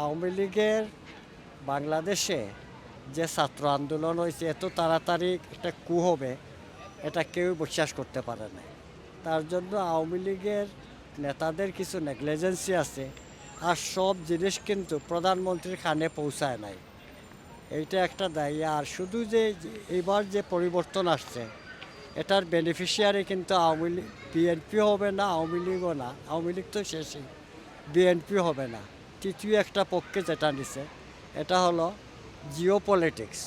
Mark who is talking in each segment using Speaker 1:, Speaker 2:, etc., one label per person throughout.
Speaker 1: আওয়ামী লীগের বাংলাদেশে যে ছাত্র আন্দোলন হয়েছে, এত তাড়াতাড়ি একটা কু হবে, এটা কেউ বিশ্বাস করতে পারে না। তার জন্য আওয়ামী লীগের নেতাদের কিছু নেগলিজেন্সি আছে আর সব জিনিস কিন্তু প্রধানমন্ত্রীর কানে পৌঁছায় নাই। এইটা একটা দায়ী। আর শুধু যে এবার যে পরিবর্তন আসছে, এটার বেনিফিশিয়ারি কিন্তু আওয়ামী লীগ বিএনপি হবে না, আওয়ামী লীগও না। আওয়ামী লীগ তো শেষই বিএনপি হবে না। তৃতীয় একটা পক্ষে যেটা নিছে, এটা হলো জিও পলিটিক্স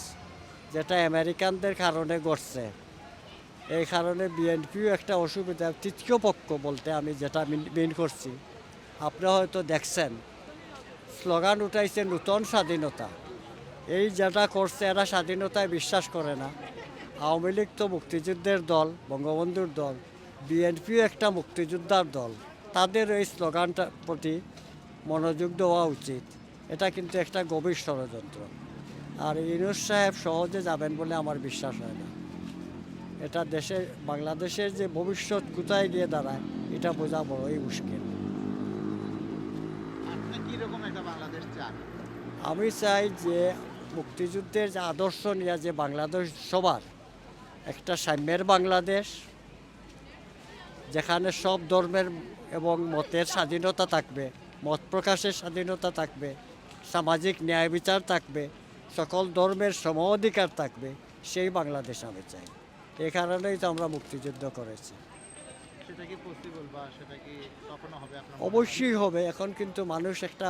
Speaker 1: যেটা আমেরিকানদের কারণে ঘটছে। এই কারণে বিএনপিও একটা অসুবিধা, তৃতীয় পক্ষ বলতে আমি যেটা মিন করছি। আপনারা হয়তো দেখছেন, স্লোগান উঠাইছে নূতন স্বাধীনতা। এই যেটা করছে, এরা স্বাধীনতায় বিশ্বাস করে না। আওয়ামী লীগ তো মুক্তিযুদ্ধের দল, বঙ্গবন্ধুর দল বিএনপিও একটা মুক্তিযোদ্ধার দল। তাদের এই স্লোগানটার প্রতি মনোযোগ দেওয়া উচিত। এটা কিন্তু একটা গভীর ষড়যন্ত্র। আর ইনুস সাহেব সহজে যাবেন বলে আমার বিশ্বাস হয় না। এটা দেশের বাংলাদেশের যে ভবিষ্যৎ কোথায় গিয়ে দাঁড়ায় এটা বোঝা বড়ই মুশকিল। আমি চাই যে মুক্তিযুদ্ধের যে আদর্শ নিয়ে যে বাংলাদেশ সবার একটা সাম্যের বাংলাদেশ যেখানে সব ধর্মের এবং মতের স্বাধীনতা থাকবে। মত প্রকাশের স্বাধীনতা থাকবে সামাজিক ন্যায় বিচার থাকবে সকল ধর্মের সম অধিকার থাকবে সেই বাংলাদেশ আমি চাই। এ কারণেই তো আমরা মুক্তিযুদ্ধ করেছি? অবশ্যই হবে। এখন কিন্তু মানুষ একটা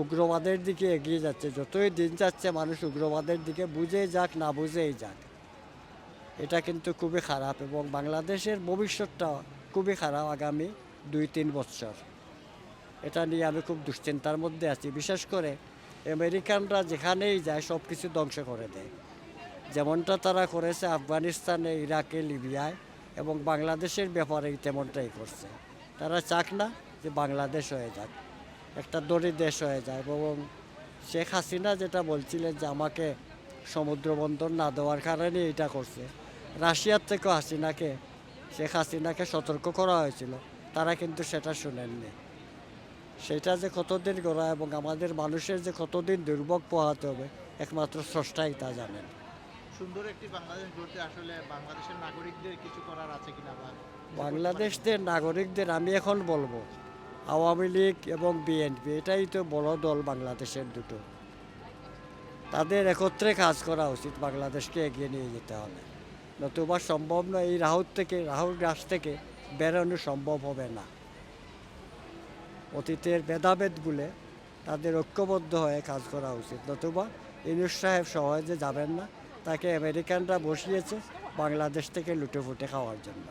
Speaker 1: উগ্রবাদের দিকে এগিয়ে যাচ্ছে। যতই দিন যাচ্ছে মানুষ উগ্রবাদের দিকে বুঝে যাক না বুঝেই যাক। এটা কিন্তু খুবই খারাপ এবং বাংলাদেশের ভবিষ্যৎটা খুবই খারাপ আগামী দুই তিন বছর। এটা নিয়ে আমি খুব দুশ্চিন্তার মধ্যে আছি। বিশেষ করে আমেরিকানরা যেখানেই যায় সব কিছু ধ্বংস করে দেয়। যেমনটা তারা করেছে আফগানিস্তানে, ইরাকে, লিবিয়ায় এবং বাংলাদেশের ব্যাপারেই তেমনটাই করছে। তারা চাক না যে বাংলাদেশ হয়ে যাক, একটা দড়ি দেশ হয়ে যায়। এবং শেখ হাসিনা যেটা বলছিলেন যে আমাকে সমুদ্র বন্দর না দেওয়ার কারণে এটা করছে। রাশিয়ার থেকেও হাসিনাকে, শেখ হাসিনাকে সতর্ক করা হয়েছিল। তারা কিন্তু সেটা শুনেননি। সেটা যে কতদিন করা এবং আমাদের মানুষের যে কতদিন দুর্ভোগ পোহাতে হবে একমাত্র স্রষ্টাই তা জানেন।
Speaker 2: সুন্দর একটি বাংলাদেশ গড়তে আসলে বাংলাদেশের নাগরিকদের কিছু করার আছে কিনা
Speaker 1: বাংলাদেশদের নাগরিকদের আমি এখন বলব আওয়ামী লীগ এবং বিএনপি এটাই তো বড় দল বাংলাদেশের দুটো। তাদের একত্রে কাজ করা উচিত বাংলাদেশকে এগিয়ে নিয়ে যেতে হবে। নতুবা সম্ভব নয় এই রাহুল থেকে রাহুল গাছ থেকে বেরোনো সম্ভব হবে না। অতীতের ভেদাভেদগুলো তাদের ঐক্যবদ্ধ হয়ে কাজ করা উচিত। নতুবা ইনুস সাহেব সহজে যাবেন না। তাকে আমেরিকানরা বসিয়েছে বাংলাদেশ থেকে লুটেফুটে খাওয়ার জন্য।